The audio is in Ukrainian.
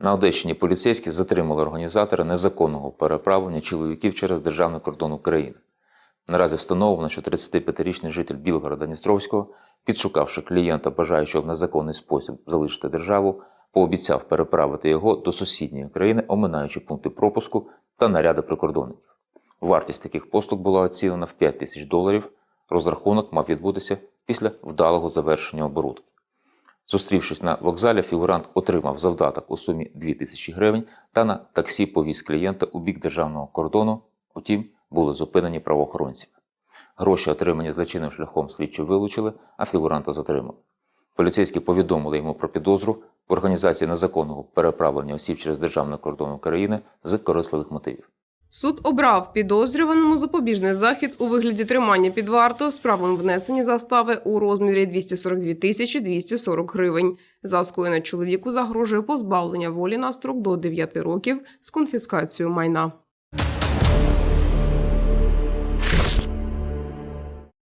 На Одещині поліцейські затримали організатора незаконного переправлення чоловіків через державний кордон України. Наразі встановлено, що 35-річний житель Білгорода Дністровського, підшукавши клієнта, бажаючого в незаконний спосіб залишити державу, пообіцяв переправити його до сусідньої країни, оминаючи пункти пропуску та наряди прикордонників. Вартість таких послуг була оцінена в 5 тисяч доларів. Розрахунок мав відбутися після вдалого завершення оборудки. Зустрівшись на вокзалі, фігурант отримав завдаток у сумі 2 тисячі гривень та на таксі повіз клієнта у бік державного кордону, утім, були зупинені правоохоронцями. Гроші, отримані злочинним шляхом, слідчі вилучили, а фігуранта затримали. Поліцейські повідомили йому про підозру в організації незаконного переправлення осіб через державний кордон України з корисливих мотивів. Суд обрав підозрюваному запобіжний захід у вигляді тримання під вартою з правом внесення застави у розмірі 242 тисячі 240 гривень. За скоєне чоловіку загрожує позбавлення волі на строк до 9 років з конфіскацією майна.